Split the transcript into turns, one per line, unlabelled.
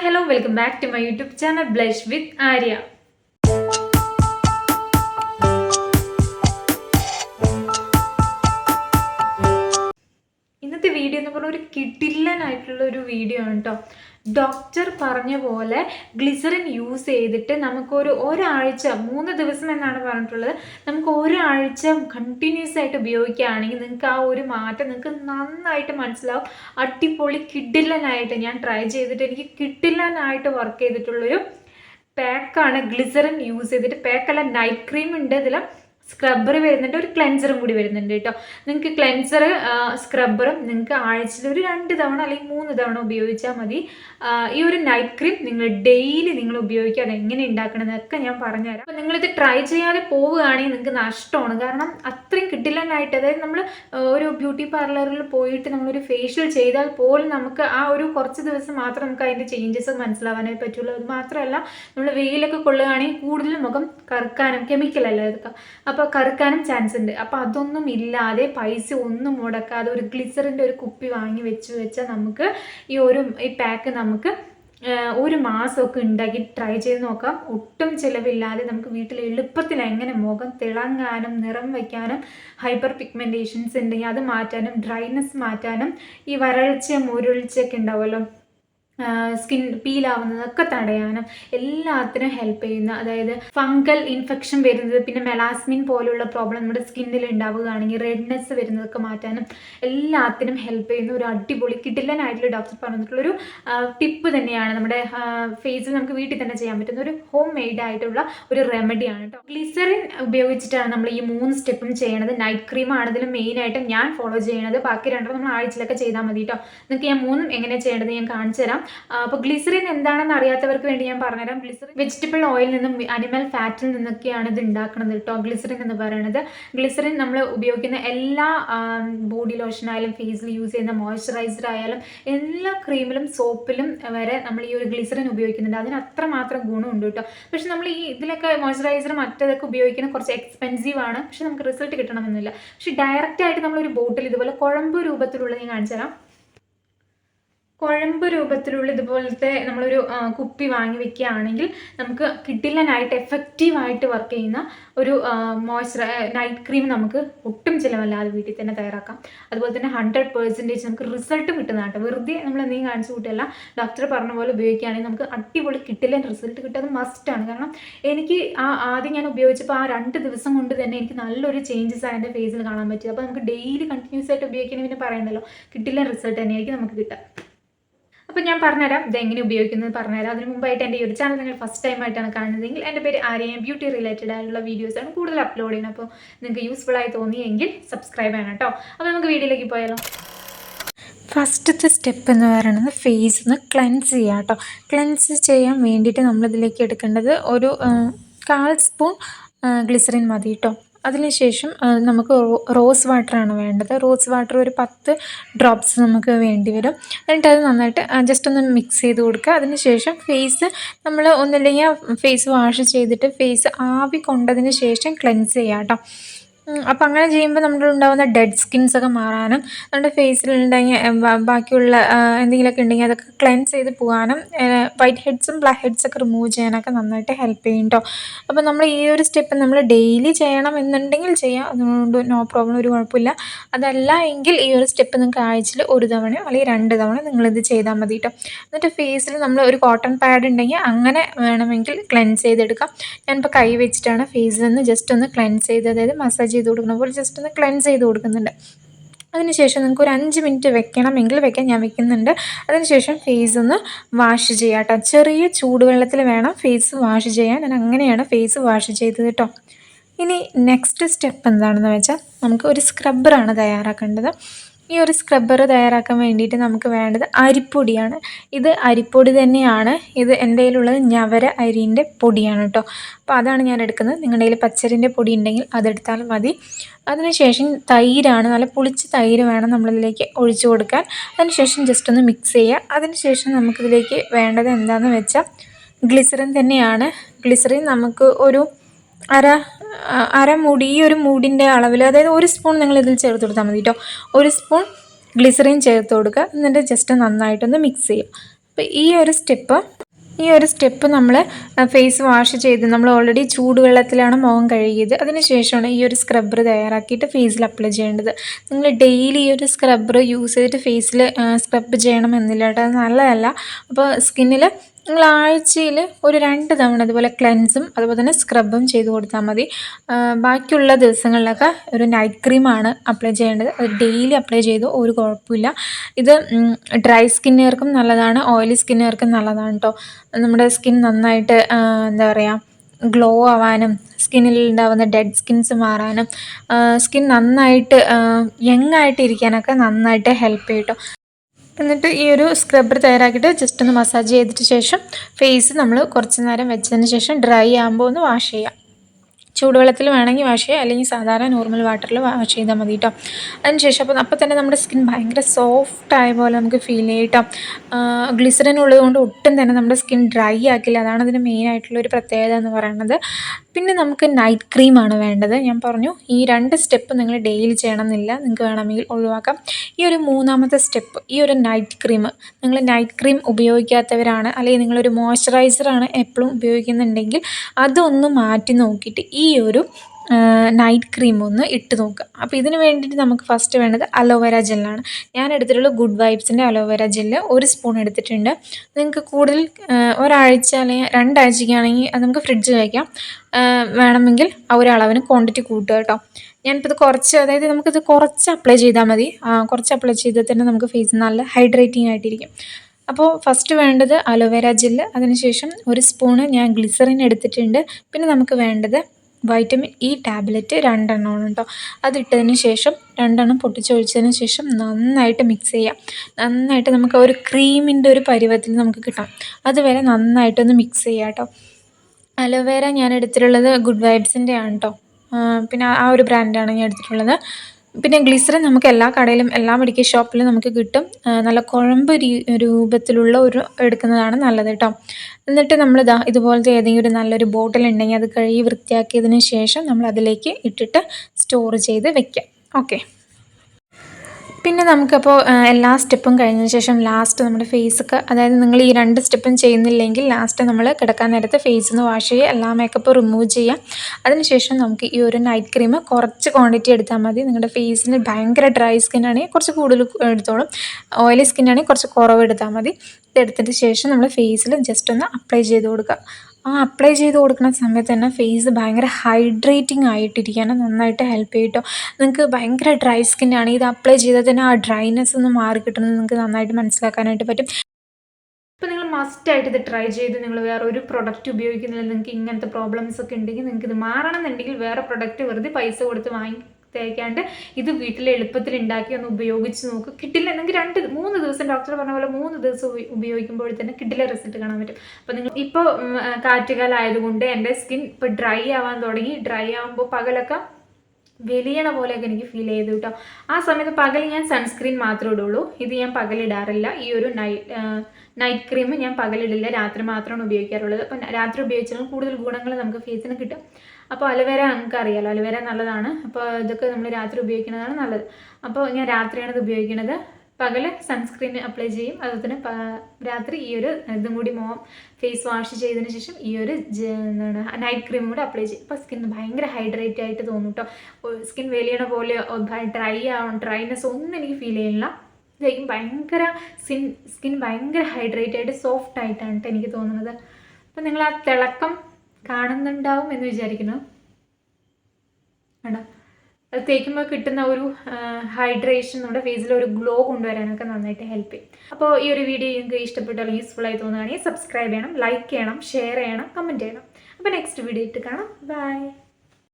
Hello welcome back to my YouTube channel blush with Arya ഒരു കിടിലനായിട്ടുള്ള ഒരു video ആണ് കേട്ടോ ഡോക്ടർ പറഞ്ഞ പോലെ ഗ്ലിസറിൻ യൂസ് ചെയ്തിട്ട് നമുക്കൊരു ഒരാഴ്ച മൂന്ന് ദിവസം എന്നാണ് പറഞ്ഞിട്ടുള്ളത്. നമുക്ക് ഒരാഴ്ച കണ്ടിന്യൂസ് ആയിട്ട് ഉപയോഗിക്കുകയാണെങ്കിൽ നിങ്ങൾക്ക് ആ ഒരു മാറ്റം നിങ്ങൾക്ക് നന്നായിട്ട് മനസ്സിലാവും. അടിപൊളി കിഡില്ലനായിട്ട് ഞാൻ ട്രൈ ചെയ്തിട്ട് എനിക്ക് കിട്ടില്ലനായിട്ട് വർക്ക് ചെയ്തിട്ടുള്ളൊരു പാക്കാണ് ഗ്ലിസറിൻ യൂസ് ചെയ്തിട്ട്. പാക്കല്ല നൈറ്റ് ക്രീം ഉണ്ട് ഇതിൽ സ്ക്രബ്ബർ വരുന്നുണ്ട് ഒരു ക്ലെൻസറും കൂടി വരുന്നുണ്ട് കേട്ടോ. നിങ്ങൾക്ക് ക്ലെൻസർ സ്ക്രബ്ബറും നിങ്ങൾക്ക് ആഴ്ചയിൽ ഒരു രണ്ട് തവണ അല്ലെങ്കിൽ മൂന്ന് തവണ ഉപയോഗിച്ചാൽ മതി. ഈ ഒരു നൈറ്റ് ക്രീം നിങ്ങൾ ഡെയിലി നിങ്ങൾ ഉപയോഗിക്കുക അത് എങ്ങനെ ഉണ്ടാക്കണമെന്നൊക്കെ ഞാൻ പറഞ്ഞുതരാം. അപ്പോൾ നിങ്ങളിത് ട്രൈ ചെയ്യാതെ പോവുകയാണെങ്കിൽ നിങ്ങൾക്ക് നഷ്ടമാണ്. കാരണം അത്രയും കിട്ടില്ലെന്നായിട്ട് അതായത് നമ്മൾ ഒരു ബ്യൂട്ടി പാർലറിൽ പോയിട്ട് നമ്മളൊരു ഫേഷ്യൽ ചെയ്താൽ പോലും നമുക്ക് ആ ഒരു കുറച്ച് ദിവസം മാത്രം നമുക്ക് അതിന്റെ ചേഞ്ചസ് മനസ്സിലാവാനേ പറ്റുള്ളൂ. അത് മാത്രമല്ല നമ്മൾ വെയിലൊക്കെ കൊള്ളുകയാണെങ്കിൽ കൂടുതൽ മുഖം കറുക്കാനും കെമിക്കലല്ല ഇതൊക്കെ അപ്പോൾ കറുക്കാനും ചാൻസ് ഉണ്ട്. അപ്പോൾ അതൊന്നും ഇല്ലാതെ പൈസ ഒന്നും മുടക്കാതെ ഒരു ഗ്ലിസറിന്റെ ഒരു കുപ്പി വാങ്ങി വെച്ച് വെച്ചാൽ നമുക്ക് ഈ ഒരു ഈ പാക്ക് നമുക്ക് ഒരു മാസമൊക്കെ ഉണ്ടാക്കി ട്രൈ ചെയ്ത് നോക്കാം. ഒട്ടും ചിലവില്ലാതെ നമുക്ക് വീട്ടിൽ എളുപ്പത്തിൽ എങ്ങനെ മുഖം തിളങ്ങാനും നിറം വയ്ക്കാനും ഹൈപ്പർ പിഗ്മെന്റേഷൻസ് ഉണ്ടെങ്കിൽ അത് മാറ്റാനും ഡ്രൈനെസ് മാറ്റാനും ഈ വരൾച്ച മുരൾച്ചയൊക്കെ ഉണ്ടാവുമല്ലോ. സ്കിൻ പീലാവുന്നതൊക്കെ തടയാനും എല്ലാത്തിനും ഹെൽപ്പ് ചെയ്യുന്ന അതായത് ഫംഗൽ ഇൻഫെക്ഷൻ വരുന്നത് പിന്നെ മെലാസ്മിൻ പോലുള്ള പ്രോബ്ലം നമ്മുടെ സ്കിന്നിൽ ഉണ്ടാവുകയാണെങ്കിൽ റെഡ്നെസ് വരുന്നതൊക്കെ മാറ്റാനും എല്ലാത്തിനും ഹെൽപ്പ് ചെയ്യുന്ന ഒരു അടിപൊളി കിടിലനായിട്ടുള്ള ഡോക്ടർ പറഞ്ഞിട്ടുള്ളൊരു ടിപ്പ് തന്നെയാണ് നമ്മുടെ ഫേസ് നമുക്ക് വീട്ടിൽ തന്നെ ചെയ്യാൻ പറ്റുന്ന ഒരു ഹോം മെയ്ഡ് ആയിട്ടുള്ള ഒരു റെമഡിയാണ് കേട്ടോ ഗ്ലിസറിൻ ഉപയോഗിച്ചിട്ടാണ് നമ്മൾ ഈ മൂന്ന് സ്റ്റെപ്പും ചെയ്യണത്. നൈറ്റ് ക്രീമാണ് ഇതിൽ മെയിനായിട്ടും ഞാൻ ഫോളോ ചെയ്യണത്. ബാക്കി രണ്ടോ നമ്മൾ ആഴ്ചയിലൊക്കെ ചെയ്താൽ മതി കേട്ടോ നിങ്ങൾക്ക് ഞാൻ മൂന്നും എങ്ങനെ ചെയ്യേണ്ടത് ഞാൻ കാണിച്ചു തരാം അപ്പോൾ ഗ്ലിസറിൻ എന്താണെന്ന് അറിയാത്തവർക്ക് വേണ്ടി ഞാൻ പറഞ്ഞുതരാം. ഗ്ലിസറിൻ വെജിറ്റബിൾ ഓയിൽ നിന്നും അനിമൽ ഫാറ്റിൽ നിന്നൊക്കെയാണ് ഇത് ഉണ്ടാക്കുന്നത് കേട്ടോ. ഗ്ലിസറിൻ എന്ന് പറയുന്നത്. ഗ്ലിസറിൻ നമ്മൾ ഉപയോഗിക്കുന്ന എല്ലാ ബോഡി ലോഷനായാലും ഫേസിൽ യൂസ് ചെയ്യുന്ന മോയ്സ്ചറൈസർ ആയാലും എല്ലാ ക്രീമിലും സോപ്പിലും വരെ നമ്മൾ ഈ ഒരു ഗ്ലിസറിൻ ഉപയോഗിക്കുന്നുണ്ട്. അതിന് അത്രമാത്രം ഗുണമുണ്ട് കേട്ടോ. പക്ഷെ നമ്മൾ ഈ ഇതിലൊക്കെ മോയ്സ്ചറൈസർ മറ്റേതൊക്കെ ഉപയോഗിക്കുന്ന കുറച്ച് എക്സ്പെൻസീവ് ആണ്. പക്ഷെ നമുക്ക് റിസൾട്ട് കിട്ടണമെന്നില്ല. പക്ഷെ ഡയറക്റ്റ് ആയിട്ട് നമ്മളൊരു ബോട്ടിൽ ഇതുപോലെ കുഴമ്പ് രൂപത്തിലുള്ള ഞാൻ കാണിച്ചു തരാം കുഴമ്പ് രൂപത്തിലുള്ള ഇതുപോലത്തെ നമ്മളൊരു കുപ്പി വാങ്ങി വെക്കുകയാണെങ്കിൽ നമുക്ക് കിഡിലനായിട്ട് എഫക്റ്റീവായിട്ട് വർക്ക് ചെയ്യുന്ന ഒരു മോയ്സ്ചറ നൈറ്റ് ക്രീം നമുക്ക് ഒട്ടും ചിലവല്ലാതെ വീട്ടിൽ തന്നെ തയ്യാറാക്കാം. അതുപോലെ തന്നെ ഹൺഡ്രഡ് പെർസെന്റേജ് നമുക്ക് റിസൾട്ട് കിട്ടുന്നതാണ് കേട്ടോ. വെറുതെ നമ്മൾ എന്തെങ്കിലും കാണിച്ചു കൂട്ടിയല്ല ഡോക്ടർ പറഞ്ഞ പോലെ ഉപയോഗിക്കുകയാണെങ്കിൽ നമുക്ക് അടിപൊളി കിട്ടില്ല റിസൾട്ട് കിട്ടുക അത് മസ്റ്റാണ് കാരണം എനിക്ക് ആ ആദ്യം ഞാൻ ഉപയോഗിച്ചപ്പോൾ ആ രണ്ട് ദിവസം കൊണ്ട് തന്നെ എനിക്ക് നല്ലൊരു ചേഞ്ചസ് ആണ് എന്റെ ഫേസിൽ കാണാൻ പറ്റിയത്. അപ്പോൾ നമുക്ക് ഡെയിലി കണ്ടിന്യൂസ് ആയിട്ട് ഉപയോഗിക്കണമെന്ന് പറയണ്ടല്ലോ കിട്ടില്ല റിസൾട്ട് തന്നെയായിരിക്കും നമുക്ക് കിട്ടുക. അപ്പോൾ ഞാൻ പറഞ്ഞുതരാം. ഇത് എങ്ങനെ ഉപയോഗിക്കുന്നത് പറഞ്ഞുതരാം. അതിന് മുമ്പായിട്ട് എന്റെ ഈ ഒരു ചാനൽ നിങ്ങൾ ഫസ്റ്റ് ടൈം ആയിട്ടാണ് കാണുന്നതെങ്കിൽ എന്റെ പേര് ആരെയും. ബ്യൂട്ടി റിലേറ്റഡ് ആയിട്ടുള്ള വീഡിയോസ് ആണ് കൂടുതൽ അപ്ലോഡ് ചെയ്യുന്നത്. അപ്പോൾ നിങ്ങൾക്ക് യൂസ്ഫുൾ ആയി തോന്നിയെങ്കിൽ സബ്സ്ക്രൈബ് ചെയ്യണം കേട്ടോ. അപ്പോൾ നമുക്ക് വീഡിയോയിലേക്ക് പോയാലോ.
ഫസ്റ്റത്തെ സ്റ്റെപ്പ് എന്ന് പറയുന്നത് ഫേസ് ഒന്ന് ക്ലെൻസ് ചെയ്യുക കേട്ടോ. ക്ലെൻസ് ചെയ്യാൻ വേണ്ടിയിട്ട് നമ്മളിതിലേക്ക് എടുക്കേണ്ടത് ഒരു കാൽ സ്പൂൺ ഗ്ലിസറിൻ മതി കേട്ടോ. അതിനുശേഷം നമുക്ക് റോസ് വാട്ടറാണ് വേണ്ടത്. റോസ് വാട്ടർ ഒരു പത്ത് ഡ്രോപ്സ് നമുക്ക് വേണ്ടി വരും. എന്നിട്ട് അത് നന്നായിട്ട് ജസ്റ്റ് ഒന്ന് മിക്സ് ചെയ്ത് കൊടുക്കുക. അതിനുശേഷം ഫേസ് നമ്മൾ ഒന്നില്ലെങ്കിൽ ഫേസ് വാഷ് ചെയ്തിട്ട് ഫേസ് ആവി കൊണ്ടതിന് ശേഷം ക്ലെൻസ് ചെയ്യാം കേട്ടോ അപ്പം അങ്ങനെ ചെയ്യുമ്പോൾ നമ്മുടെ ഉണ്ടാകുന്ന ഡെഡ് സ്കിൻസ് ഒക്കെ മാറാനും നമ്മുടെ ഫേസിലുണ്ടെങ്കിൽ ബാക്കിയുള്ള എന്തെങ്കിലുമൊക്കെ ഉണ്ടെങ്കിൽ അതൊക്കെ ക്ലെൻസ് ചെയ്ത് പോകാനും വൈറ്റ് ഹെഡ്സും ബ്ലാക്ക് ഹെഡ്സ് ഒക്കെ റിമൂവ് ചെയ്യാനൊക്കെ നന്നായിട്ട് ഹെൽപ്പ് ചെയ്യും കേട്ടോ അപ്പോൾ നമ്മൾ ഈ ഒരു സ്റ്റെപ്പ് നമ്മൾ ഡെയിലി ചെയ്യണം എന്നുണ്ടെങ്കിൽ ചെയ്യാം. അതുകൊണ്ട് നോ പ്രോബ്ലം ഒരു കുഴപ്പമില്ല. അതല്ല എങ്കിൽ ഈ ഒരു സ്റ്റെപ്പ് നിങ്ങൾക്ക് ആഴ്ചയിൽ ഒരു തവണ അല്ലെങ്കിൽ രണ്ട് തവണ നിങ്ങളിത് ചെയ്താൽ മതി കേട്ടോ എന്നിട്ട് ഫേസിൽ നമ്മൾ ഒരു കോട്ടൺ പാഡ് ഉണ്ടെങ്കിൽ അങ്ങനെ വേണമെങ്കിൽ ക്ലെൻസ് ചെയ്തെടുക്കാം. ഞാനിപ്പോൾ കൈ വെച്ചിട്ടാണ് ഫേസിൽ നിന്ന് ജസ്റ്റ് ഒന്ന് ക്ലെൻസ് ചെയ്ത് അതായത് മസാജ് ചെയ്ത് കൊടുക്കുന്ന പോലെ ജസ്റ്റ് ഒന്ന് ക്ലെൻസ് ചെയ്ത് കൊടുക്കുന്നുണ്ട്. അതിനുശേഷം നിങ്ങൾക്ക് ഒരു അഞ്ച് മിനിറ്റ് വെക്കണമെങ്കിൽ വെക്കാൻ ഞാൻ വെക്കുന്നുണ്ട്. അതിനുശേഷം ഫേസ് ഒന്ന് വാഷ് ചെയ്യാം ചെറിയ ചൂടുവെള്ളത്തിൽ വേണം ഫേസ് വാഷ് ചെയ്യാൻ. ഞാൻ അങ്ങനെയാണ് ഫേസ് വാഷ് ചെയ്തത് കേട്ടോ ഇനി നെക്സ്റ്റ് സ്റ്റെപ്പ് എന്താണെന്ന് വെച്ചാൽ നമുക്ക് ഒരു സ്ക്രബ്ബറാണ് തയ്യാറാക്കേണ്ടത്. ഈ ഒരു സ്ക്രബ്ബർ തയ്യാറാക്കാൻ വേണ്ടിയിട്ട് നമുക്ക് വേണ്ടത് അരിപ്പൊടിയാണ്. ഇത് അരിപ്പൊടി തന്നെയാണ്. ഇത് എന്റെ കയ്യിലുള്ളത് ഞവര അരിന്റെ പൊടിയാണ് കേട്ടോ അപ്പോൾ അതാണ് ഞാൻ എടുക്കുന്നത്. നിങ്ങളുടെ കയ്യിൽ പച്ചരിന്റെ പൊടി ഉണ്ടെങ്കിൽ അതെടുത്താലും മതി. അതിനുശേഷം തൈരാണ് നല്ല പുളിച്ച് തൈര് വേണം നമ്മളിതിലേക്ക് ഒഴിച്ചു കൊടുക്കാൻ. അതിനുശേഷം ജസ്റ്റ് ഒന്ന് മിക്സ് ചെയ്യുക. അതിനുശേഷം നമുക്കിതിലേക്ക് വേണ്ടത് എന്താണെന്ന് വെച്ചാൽ ഗ്ലിസറിൻ തന്നെയാണ്. ഗ്ലിസറിൻ നമുക്ക് ഒരു അര അര മൂടി ഈ ഒരു മൂടിന്റെ അളവിൽ അതായത് ഒരു സ്പൂൺ നിങ്ങൾ ഇതിൽ ചേർത്ത് കൊടുത്താൽ മതി കേട്ടോ. ഒരു സ്പൂൺ ഗ്ലിസറിൻ ചേർത്ത് കൊടുക്കുക. എന്നിട്ട് ജസ്റ്റ് നന്നായിട്ടൊന്ന് മിക്സ് ചെയ്യുക. അപ്പോൾ ഈ ഒരു സ്റ്റെപ്പ് ഈ ഒരു സ്റ്റെപ്പ് നമ്മൾ ഫേസ് വാഷ് ചെയ്ത് നമ്മൾ ഓൾറെഡി ചൂടുവെള്ളത്തിലാണ് മുഖം കഴുകിയത്. അതിനുശേഷമാണ് ഈ ഒരു സ്ക്രബ്ബർ തയ്യാറാക്കിയിട്ട് ഫേസിൽ അപ്ലൈ ചെയ്യേണ്ടത്. നിങ്ങൾ ഡെയിലി ഈ ഒരു സ്ക്രബ്ബർ യൂസ് ചെയ്തിട്ട് ഫേസിൽ സ്ക്രബ് ചെയ്യണം എന്നില്ല കേട്ടോ. അത് നല്ലതല്ല. അപ്പോൾ സ്കിന്നിൽ നിങ്ങൾ ആഴ്ചയിൽ ഒരു രണ്ട് തവണ അതുപോലെ ക്ലെൻസും അതുപോലെ തന്നെ സ്ക്രബും ചെയ്ത് കൊടുത്താൽ മതി. ബാക്കിയുള്ള ദിവസങ്ങളിലൊക്കെ ഒരു നൈറ്റ് ക്രീമാണ് അപ്ലൈ ചെയ്യേണ്ടത്. അത് ഡെയിലി അപ്ലൈ ചെയ്തു ഒരു കുഴപ്പമില്ല. ഇത് ഡ്രൈ സ്കിന്നുകാർക്കും നല്ലതാണ് ഓയിലി സ്കിന്നുകാർക്കും നല്ലതാണ് കേട്ടോ നമ്മുടെ സ്കിൻ നന്നായിട്ട് എന്താ പറയുക ഗ്ലോ ആവാനും സ്കിന്നിൽ ഉണ്ടാകുന്ന ഡെഡ് സ്കിൻസ് മാറാനും സ്കിൻ നന്നായിട്ട് യങ് ആയിട്ട് ഇരിക്കാനൊക്കെ നന്നായിട്ട് ഹെൽപ്പ് ചെയ്യും കേട്ടോ എന്നിട്ട് ഈ ഒരു സ്ക്രബ്ബർ തയ്യാറാക്കിയിട്ട് ജസ്റ്റ് ഒന്ന് മസാജ് ചെയ്തിട്ട് ശേഷം ഫേസ് നമ്മൾ കുറച്ച് നേരം വെച്ചതിന് ശേഷം ഡ്രൈ ആകുമ്പോൾ ഒന്ന് വാഷ് ചെയ്യാം. ചൂടുവെള്ളത്തിൽ വേണമെങ്കിൽ വാഷ് ചെയ്യുക. അല്ലെങ്കിൽ സാധാരണ നോർമൽ വാട്ടറിൽ വാഷ് ചെയ്താൽ മതി കേട്ടോ അതിനുശേഷം അപ്പോൾ അപ്പോൾ തന്നെ നമ്മുടെ സ്കിൻ ഭയങ്കര സോഫ്റ്റ് ആയ പോലെ നമുക്ക് ഫീൽ ചെയ്യും കേട്ടോ ഗ്ലിസറിൻ ഉള്ളതുകൊണ്ട് ഒട്ടും തന്നെ നമ്മുടെ സ്കിൻ ഡ്രൈ ആക്കില്ല. അതാണ് അതിന് മെയിൻ ആയിട്ടുള്ള ഒരു പ്രത്യേകത എന്ന് പറയുന്നത് പിന്നെ നമുക്ക് നൈറ്റ് ക്രീമാണ് വേണ്ടത്. ഞാൻ പറഞ്ഞു ഈ രണ്ട് സ്റ്റെപ്പ് നിങ്ങൾ ഡെയിലി ചെയ്യണം എന്നില്ല നിങ്ങൾക്ക് വേണമെങ്കിൽ ഒഴിവാക്കാം. ഈ ഒരു മൂന്നാമത്തെ സ്റ്റെപ്പ് ഈ ഒരു നൈറ്റ് ക്രീം നിങ്ങൾ നൈറ്റ് ക്രീം ഉപയോഗിക്കാത്തവരാണ്. അല്ലെങ്കിൽ നിങ്ങളൊരു മോയ്സ്ചറൈസറാണ് എപ്പോഴും ഉപയോഗിക്കുന്നുണ്ടെങ്കിൽ അതൊന്ന് മാറ്റി നോക്കിയിട്ട് ഈ ഒരു നൈറ്റ് ക്രീം ഒന്ന് ഇട്ട് നോക്കുക. അപ്പോൾ ഇതിന് വേണ്ടിയിട്ട് നമുക്ക് ഫസ്റ്റ് വേണ്ടത് അലോവേര ജെല്ലാണ് ഞാൻ എടുത്തിട്ടുള്ള ഗുഡ് വൈബ്സിന്റെ അലോവേര ജെല്ല് ഒരു സ്പൂൺ എടുത്തിട്ടുണ്ട്. നിങ്ങൾക്ക് കൂടുതൽ ഒരാഴ്ച അല്ലെങ്കിൽ രണ്ടാഴ്ചയ്ക്കാണെങ്കിൽ അത് നമുക്ക് ഫ്രിഡ്ജിൽ വയ്ക്കാം വേണമെങ്കിൽ ആ ഒരു അളവിന് ക്വാണ്ടിറ്റി കൂട്ടുക കേട്ടോ. ഞാനിപ്പോൾ ഇത് കുറച്ച് അതായത് നമുക്കിത് കുറച്ച് അപ്ലൈ ചെയ്താൽ മതി. കുറച്ച് അപ്ലൈ ചെയ്താൽ തന്നെ നമുക്ക് ഫേസ് നല്ല ഹൈഡ്രേറ്റിംഗ് ആയിട്ടിരിക്കും. അപ്പോൾ ഫസ്റ്റ് വേണ്ടത് അലോവേര ജെല്ല് അതിനുശേഷം ഒരു സ്പൂണ് ഞാൻ ഗ്ലിസറിൻ എടുത്തിട്ടുണ്ട്. പിന്നെ നമുക്ക് വേണ്ടത് വൈറ്റമിൻ ഇ ടാബ്ലറ്റ് രണ്ടെണ്ണമാണ് കേട്ടോ അതിട്ടതിന് ശേഷം രണ്ടെണ്ണം പൊട്ടിച്ചൊഴിച്ചതിന് ശേഷം നന്നായിട്ട് മിക്സ് ചെയ്യാം. നന്നായിട്ട് നമുക്ക് ഒരു ക്രീമിന്റെ ഒരു പരുവത്തിൽ നമുക്ക് കിട്ടാം. അതുവരെ നന്നായിട്ടൊന്ന് മിക്സ് ചെയ്യാം കേട്ടോ അലോവേര ഞാൻ എടുത്തിട്ടുള്ളത് ഗുഡ് വൈബ്സിന്റെ ആണ് കേട്ടോ പിന്നെ ആ ഒരു ബ്രാൻഡാണ് ഞാൻ എടുത്തിട്ടുള്ളത്. പിന്നെ ഗ്ലിസറിൻ നമുക്ക് എല്ലാ കടയിലും എല്ലാ മെഡിക്കൽ ഷോപ്പിലും നമുക്ക് കിട്ടും. നല്ല കുഴമ്പ് രൂപത്തിലുള്ള ഒരു എടുക്കുന്നതാണ് നല്ലത് കേട്ടോ. എന്നിട്ട് നമ്മൾ ഇതാ ഇതുപോലത്തെ ഏതെങ്കിലും ഒരു നല്ലൊരു ബോട്ടിൽ ഉണ്ടെങ്കിൽ അത് കഴുകി വൃത്തിയാക്കിയതിന് ശേഷം നമ്മൾ അതിലേക്ക് ഇട്ടിട്ട് സ്റ്റോർ ചെയ്ത് വെക്കാം. ഓക്കെ പിന്നെ നമുക്കപ്പോൾ എല്ലാ സ്റ്റെപ്പും കഴിഞ്ഞതിന് ശേഷം ലാസ്റ്റ് നമ്മുടെ ഫേസൊക്കെ അതായത് നിങ്ങൾ ഈ രണ്ട് സ്റ്റെപ്പും ചെയ്യുന്നില്ലെങ്കിൽ ലാസ്റ്റ് നമ്മൾ കിടക്കാൻ നേരത്ത് ഫേസ് ഒന്ന് വാഷ് ചെയ്യുക എല്ലാ മേക്കപ്പ് റിമൂവ് ചെയ്യുക. അതിനുശേഷം നമുക്ക് ഈ ഒരു നൈറ്റ് ക്രീം കുറച്ച് ക്വാണ്ടിറ്റി എടുത്താൽ മതി. നിങ്ങളുടെ ഫേസിന് ഭയങ്കര ഡ്രൈ സ്കിൻ ആണെങ്കിൽ കുറച്ച് കൂടുതൽ എടുത്തോളും. ഓയിലി സ്കിൻ ആണെങ്കിൽ കുറച്ച് കുറവ് എടുത്താൽ മതി. ഇതെടുത്തതിന് ശേഷം നമ്മൾ ഫേസിൽ ജസ്റ്റ് ഒന്ന് അപ്ലൈ ചെയ്ത് കൊടുക്കുക. ആ അപ്ലൈ ചെയ്ത് കൊടുക്കുന്ന സമയത്ത് തന്നെ ഫേസ് ഭയങ്കര ഹൈഡ്രേറ്റിംഗ് ആയിട്ടിരിക്കാനും നന്നായിട്ട് ഹെൽപ്പ് ചെയ്യും കേട്ടോ നിങ്ങൾക്ക് ഭയങ്കര ഡ്രൈ സ്കിൻ ആണ്. ഇത് അപ്ലൈ ചെയ്താൽ തന്നെ ആ ഡ്രൈനെസ് ഒന്ന് മാറി കിട്ടുന്നത് നിങ്ങൾക്ക് നന്നായിട്ട് മനസ്സിലാക്കാനായിട്ട് പറ്റും.
അപ്പോൾ നിങ്ങൾ മസ്റ്റായിട്ട് ഇത് ട്രൈ ചെയ്ത് നിങ്ങൾ വേറെ ഒരു പ്രൊഡക്റ്റ് ഉപയോഗിക്കുന്നില്ല. നിങ്ങൾക്ക് ഇങ്ങനത്തെ പ്രോബ്ലംസ് ഒക്കെ ഉണ്ടെങ്കിൽ നിങ്ങൾക്ക് ഇത് മാറണം എന്നുണ്ടെങ്കിൽ വേറെ പ്രൊഡക്റ്റ് വെറുതെ പൈസ കൊടുത്ത് വാങ്ങി തേക്കാണ്ട് ഇത് വീട്ടിൽ എളുപ്പത്തിൽ ഉണ്ടാക്കി ഒന്ന് ഉപയോഗിച്ച് നോക്ക്. കിട്ടില്ല എന്നെങ്കിൽ രണ്ട് മൂന്ന് ദിവസം ഡോക്ടർ പറഞ്ഞ പോലെ മൂന്ന് ദിവസം ഉപ- ഉപയോഗിക്കുമ്പോൾ തന്നെ കിട്ടില്ല റിസൾട്ട് കാണാൻ പറ്റും. അപ്പോൾ നിങ്ങൾ ഇപ്പോൾ കാറ്റുകാലായതുകൊണ്ട് എന്റെ സ്കിൻ ഇപ്പോൾ ഡ്രൈ ആവാൻ തുടങ്ങി. ഡ്രൈ ആകുമ്പോൾ പകലൊക്കെ വലിയണ പോലെയൊക്കെ എനിക്ക് ഫീൽ ചെയ്തു കേട്ടോ ആ സമയത്ത് പകൽ ഞാൻ സൺസ്ക്രീൻ മാത്രമേ ഇടുള്ളൂ. ഇത് ഞാൻ പകലിടാറില്ല. ഈ ഒരു നൈറ്റ് നൈറ്റ് ക്രീം ഞാൻ പകലിടില്ല. രാത്രി മാത്രമാണ് ഉപയോഗിക്കാറുള്ളത്. അപ്പം രാത്രി ഉപയോഗിച്ചാൽ കൂടുതൽ ഗുണങ്ങൾ നമുക്ക് ഫേസിന് കിട്ടും. അപ്പോൾ അലവേര നമുക്ക് അറിയാലോ. അലവേര നല്ലതാണ്. അപ്പോൾ ഇതൊക്കെ നമ്മൾ രാത്രി ഉപയോഗിക്കുന്നതാണ് നല്ലത്. അപ്പോൾ ഞാൻ രാത്രിയാണ് ഇത് ഉപയോഗിക്കുന്നത്. പകൽ സൺസ്ക്രീൻ അപ്ലൈ ചെയ്യും. അതുപോലെ തന്നെ രാത്രി ഈ ഒരു ഇതും കൂടി മോ ഫേസ് വാഷ് ചെയ്തതിന് ശേഷം ഈ ഒരു എന്താണ് നൈറ്റ് ക്രീം കൂടി അപ്ലൈ ചെയ്യും. അപ്പോൾ സ്കിൻ ഭയങ്കര ഹൈഡ്രേറ്റ് ആയിട്ട് തോന്നും കേട്ടോ സ്കിൻ വലിയണ പോലെ ഡ്രൈ ആവും ഡ്രൈനെസ് ഒന്നും എനിക്ക് ഫീൽ ചെയ്യുന്നില്ല ഇതായിരിക്കും ഭയങ്കര സ്കിൻ സ്കിൻ ഭയങ്കര ഹൈഡ്രേറ്റ് ആയിട്ട് സോഫ്റ്റ് ആയിട്ടാണ് എനിക്ക് തോന്നുന്നത്. അപ്പം നിങ്ങൾ ആ തിളക്കം കാണുന്നുണ്ടാവും എന്ന് വിചാരിക്കുന്നു. ആണോ? അത് തേക്കുമ്പോൾ കിട്ടുന്ന ഒരു ഹൈഡ്രേഷൻ നമ്മുടെ ഫേസിൽ ഒരു ഗ്ലോ കൊണ്ടുവരാനൊക്കെ നന്നായിട്ട് ഹെൽപ്പ് ചെയ്യും. അപ്പോൾ ഈ ഒരു വീഡിയോ നിങ്ങൾക്ക് ഇഷ്ടപ്പെട്ടാൽ യൂസ്ഫുൾ ആയി തോന്നുകയാണെങ്കിൽ സബ്സ്ക്രൈബ് ചെയ്യണം ലൈക്ക് ചെയ്യണം ഷെയർ ചെയ്യണം കമന്റ് ചെയ്യണം. അപ്പോൾ നെക്സ്റ്റ് വീഡിയോ ഇട്ട് കാണാം. ബൈ